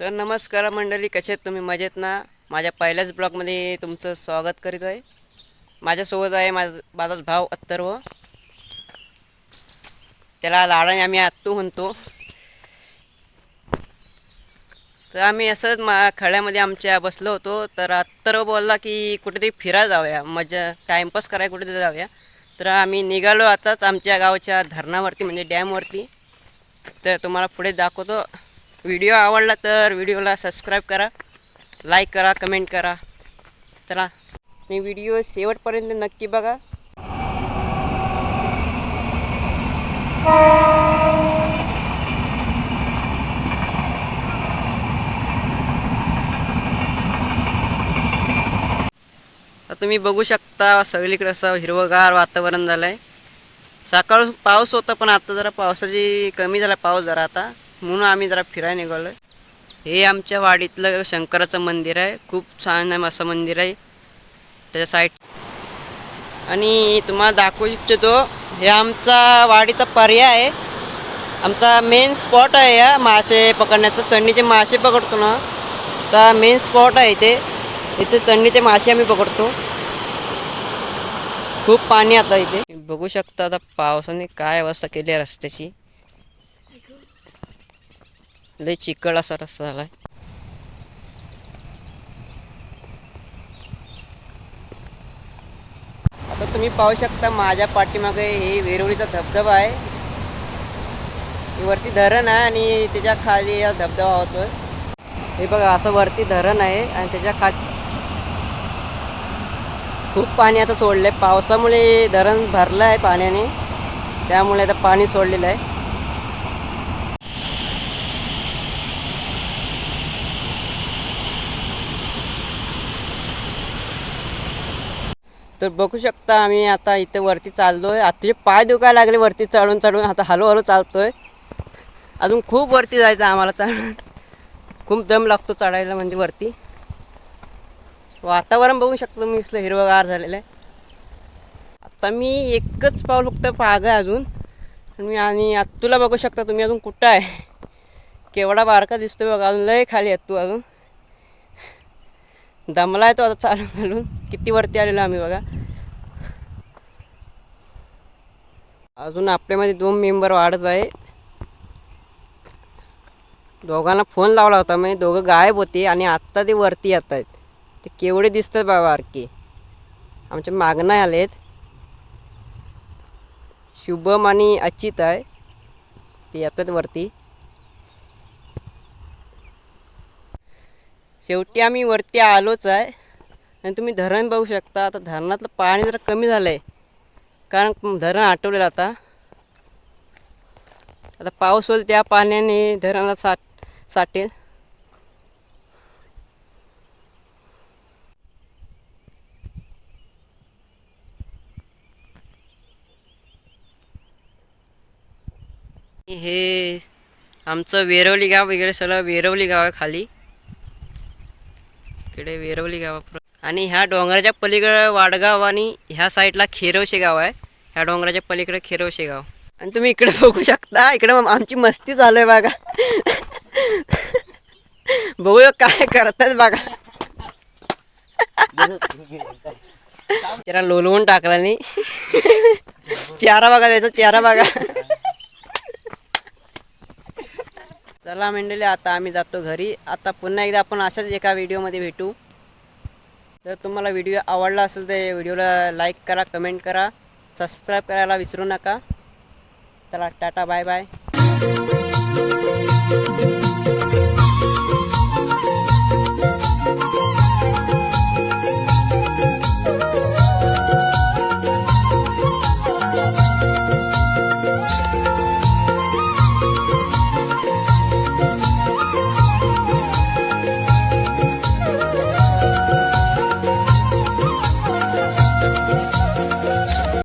तर नमस्कार मंडळी कसे आहेत तुम्ही? मजेत ना? माझ्या पहिल्याच ब्लॉगमध्ये तुमचं स्वागत करीत आहे. माझ्यासोबत आहे माझ माझाच भाव अत्तर्व. त्याला लाडाने आम्ही आत्तू म्हणतो. तर आम्ही असंच मा खळ्यामध्ये आमच्या बसलो होतो. तर अत्तर्व बोलला की कुठेतरी फिरायला जाऊया. मजा टाईमपास करायला कुठेतरी जाऊया. तर आम्ही निघालो आताच आमच्या गावच्या धरणावरती म्हणजे डॅमवरती. तर तुम्हाला पुढे दाखवतो. व्हिडिओ आवडला तर व्हिडिओला सबस्क्राईब करा लाईक करा कमेंट करा. चला मी व्हिडिओ शेवटपर्यंत नक्की बघा. तुम्ही बघू शकता सगळीकडे असं हिरवंगार वातावरण झालं आहे सकाळ पाऊस होता पण आता जरा पावसाची कमी झाला पाऊस जरा आता. म्हणून आम्ही जरा फिरायला निघालो हे आमच्या वाडीतलं शंकराचं मंदिर आहे. खूप छान आहे असं मंदिर आहे. त्याच्या साईड आणि तुम्हाला दाखवू इच्छितो हे आमचा वाडीचा पर्याय आहे. आमचा मेन स्पॉट आहे या मासे पकडण्याचा. चढणीचे मासे पकडतो ना तर मेन स्पॉट आहे इथे. इथे चढणीचे मासे आम्ही पकडतो. खूप पाणी आता इथे. बघू शकता आता पावसाने काय अवस्था केली आहे रस्त्याची. लय चिकळ असा रस्ता आहे आता तुम्ही पाहू शकता माझ्या पाठीमागे हे वेरुळीचा धबधबा आहे. वरती धरण आहे आणि त्याच्याखाली हा धबधबा होतोय. हे बघा असं वरती धरण आहे आणि त्याच्या खा खूप पाणी आता सोडलं आहे पावसामुळे धरण भरलं आहे पाण्याने. त्यामुळे आता पाणी सोडलेलं आहे. तर बघू शकता आम्ही आता इथे वरती चाललो आता तुझे पाय दुखायला लागले वरती चढून चढून. आता हळूहळू आहे अजून खूप वरती जायचं आम्हाला चढून. खूप दम लागतो चढायला म्हणजे वरती. वातावरण बघू शकतो मी इथलं हिरवगार झालेलं आहे. आता मी एकच पाऊल फक्त पाग आहे अजून. मी आणि तुला बघू शकता तुम्ही अजून कुठं आहे. केवढा बारका दिसतोय बघा. अजून लय खाली आहे तू अजून. दमला आहे तो आता चालून चालून. किती वरती आलेलो आम्ही बघा. अजून आपल्यामध्ये दोन मेंबर वाढत आहे दोघांना फोन लावला होता म्हणजे दोघं गायब होते आणि आत्ता ते वरती येत आहेत. ते केवढे दिसतात बाबा बारकी आमच्या मागणं आलेत. शुभम आणि अचित आहे. ते येतात वरती. शेवटी आम्ही वरती आलोच आहे. आणि तुम्ही धरण बघू शकता. आता धरणातलं पाणी जरा कमी झालं आहे कारण धरण आटवलेलं आता. आता पाऊस होईल त्या पाण्याने धरणाला साठ साठेल. हे आमचं वेरवली गाव वगैरे सगळं वेरवली गाव आहे खाली इकडे वेरवली गावा आणि ह्या डोंगराच्या पलीकडे वाडगाव आणि ह्या साईडला खेरवशे गाव आहे. ह्या डोंगराच्या पलीकडे खेरवशे गाव. आणि तुम्ही इकडे बघू शकता इकडे आमची मस्ती चालू आहे बघा. बघूया काय करतात बघा. त्याला लोलवून टाकला नाही चेहरा बघा त्याचा चेहरा बघा. चला मंडळी आता आम्ही जातो घरी. आता पुन्हा एकदा आपण अशाच एका व्हिडिओमध्ये भेटू. जर तुम्हाला व्हिडिओ आवडला असेल तर व्हिडिओला लाईक करा कमेंट करा सबस्क्राईब करायला विसरू नका. चला टाटा बाय बाय